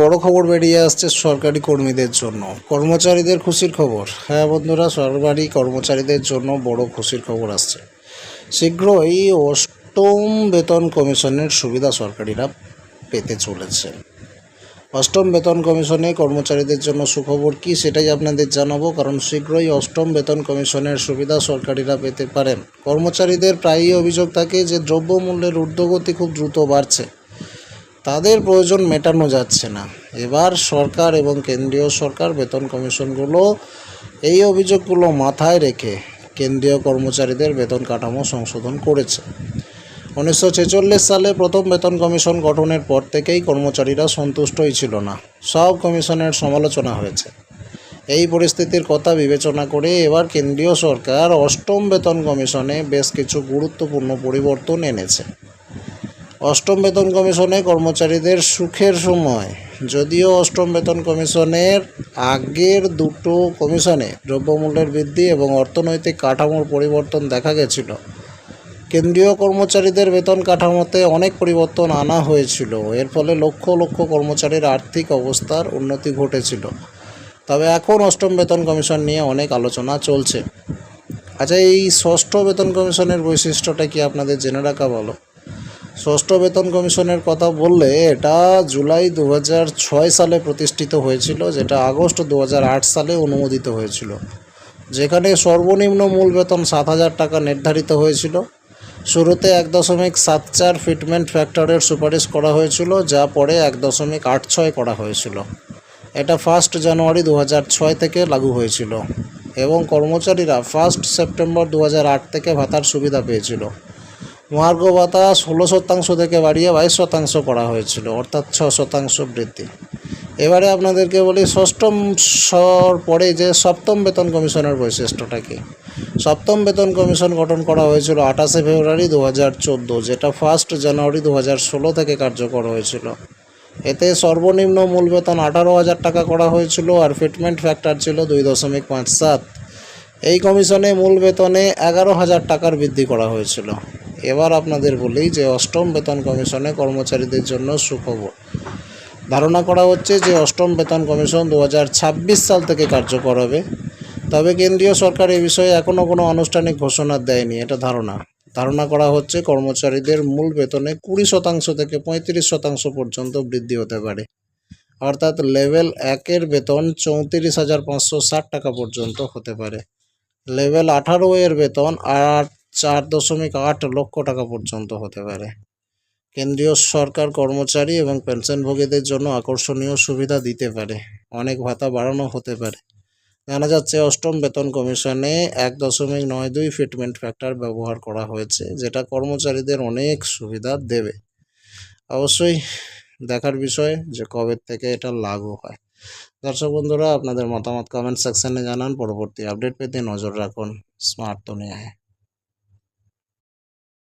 বড় খবর বেরিয়ে আসছে সরকারি কর্মীদের জন্য। কর্মচারীদের খুশির খবর। হ্যাঁ বন্ধুরা, সরকারি কর্মচারীদের জন্য বড় খুশির খবর আসছে। শীঘ্রই অষ্টম বেতন কমিশনের সুবিধা সরকারিরা পেতে চলেছে। অষ্টম বেতন কমিশনে কর্মচারীদের জন্য সুখবর কি সেটাই আপনাদের জানাব, কারণ শীঘ্রই অষ্টম বেতন কমিশনের সুবিধা সরকারিরা পেতে পারেন। কর্মচারীদের প্রায়ই অভিযোগ থাকে যে দ্রব্যমূল্যের ঊর্ধ্বগতি খুব দ্রুত বাড়ছে। তাদের প্রয়োজন মেটানো যাচ্ছে না। এবার সরকার এবং কেন্দ্রীয় সরকার বেতন কমিশনগুলো এই অভিযোগগুলো মাথায় রেখে কেন্দ্রীয় কর্মচারীদের বেতন কাঠামো সংশোধন করেছে। উনিশশো ছেচল্লিশ সালে প্রথম বেতন কমিশন গঠনের পর থেকেই কর্মচারীরা সন্তুষ্টই ছিল না। সব কমিশনের সমালোচনা হয়েছে। এই পরিস্থিতির কথা বিবেচনা করে এবার কেন্দ্রীয় সরকার অষ্টম বেতন কমিশনে বেশ কিছু গুরুত্বপূর্ণ পরিবর্তন এনেছে। অষ্টম বেতন কমিশনে কর্মচারীদের সুখের সময়। যদিও অষ্টম বেতন কমিশনের আগের দুটো কমিশনে দ্রব্যমূল্যের বৃদ্ধি এবং অর্থনৈতিক কাঠামোর পরিবর্তন দেখা গেছিল। কেন্দ্রীয় কর্মচারীদের বেতন কাঠামোতে অনেক পরিবর্তন আনা হয়েছিল। এর ফলে লক্ষ লক্ষ কর্মচারীর আর্থিক অবস্থার উন্নতি ঘটেছিল। তবে এখন অষ্টম বেতন কমিশন নিয়ে অনেক আলোচনা চলছে। আচ্ছা এই ষষ্ঠ বেতন কমিশনের বৈশিষ্ট্যটা কি আপনাদের জেনে রাখা ভালো? ষষ্ঠ বেতন কমিশনের কথা বললে এটা জুলাই দু সালে প্রতিষ্ঠিত হয়েছিল, যেটা আগস্ট দু হাজার আট সালে অনুমোদিত হয়েছিল। যেখানে সর্বনিম্ন মূল বেতন সাত হাজার টাকা নির্ধারিত হয়েছিল। শুরুতে এক দশমিক সাত চার ফিটমেন্ট ফ্যাক্টরের সুপারিশ করা হয়েছিল, যা পরে এক দশমিক আট ছয় করা হয়েছিল। এটা ফার্স্ট জানুয়ারি দু ছয় থেকে লাগু হয়েছিল এবং কর্মচারীরা ফার্স্ট সেপ্টেম্বর দু থেকে ভাতার সুবিধা পেয়েছিল। মহার্ঘ ভাতা ষোলো শতাংশ থেকে বাড়িয়ে বাইশ শতাংশ করা হয়েছিল, অর্থাৎ ছ শতাংশ বৃদ্ধি। এবারে আপনাদেরকে বলি, ষষ্ঠম স্বর পরে যে সপ্তম বেতন কমিশনের বৈশিষ্ট্যটা কি? সপ্তম বেতন কমিশন গঠন করা হয়েছিল আঠাশে ফেব্রুয়ারি দু হাজার চোদ্দ, যেটা ফার্স্ট জানুয়ারি দু ষোলো থেকে কার্যকর হয়েছিল। এতে সর্বনিম্ন মূল বেতন আঠারো হাজার টাকা করা হয়েছিল আর ফিটমেন্ট ফ্যাক্টর ছিল দুই দশমিক পাঁচ সাত। এই কমিশনে মূল বেতনে এগারো হাজার টাকার বৃদ্ধি করা হয়েছিল। এবার আপনাদের বলি যে অষ্টম বেতন কমিশনে কর্মচারীদের জন্য সুখবর। ধারণা করা হচ্ছে যে অষ্টম বেতন কমিশন দু হাজার ছাব্বিশ সাল থেকে কার্যকর হবে। তবে কেন্দ্রীয় সরকার এ বিষয়ে এখনও কোনো আনুষ্ঠানিক ঘোষণা দেয়নি, এটা ধারণা। ধারণা করা হচ্ছে কর্মচারীদের মূল বেতনে কুড়ি শতাংশ থেকে পঁয়ত্রিশ শতাংশ পর্যন্ত বৃদ্ধি হতে পারে। অর্থাৎ লেভেল একের বেতন চৌত্রিশ হাজার পাঁচশো ষাট টাকা পর্যন্ত হতে পারে। লেভেল আঠারো এর বেতন আট চার দশমিক আট লক্ষ টাকা পর্যন্ত হতে পারে। কেন্দ্রীয় সরকার কর্মচারী এবং পেনশনভোগীদের জন্য আকর্ষণীয় সুবিধা দিতে পারে। অনেক ভাতা বাড়ানো হতে পারে। জানা যাচ্ছে, অষ্টম বেতন কমিশনে এক দশমিক নয় দুই ফিটমেন্ট ফ্যাক্টর ব্যবহার করা হয়েছে, যেটা কর্মচারীদের অনেক সুবিধা দেবে। অবশ্যই দেখার বিষয় যে কবে থেকে এটা লাগু হয়। দর্শক বন্ধুরা, আপনাদের মতামত কমেন্ট সেকশনে জানান। পরবর্তী আপডেট পেতে নজর রাখুন। স্মার্ট দুনিয়ায়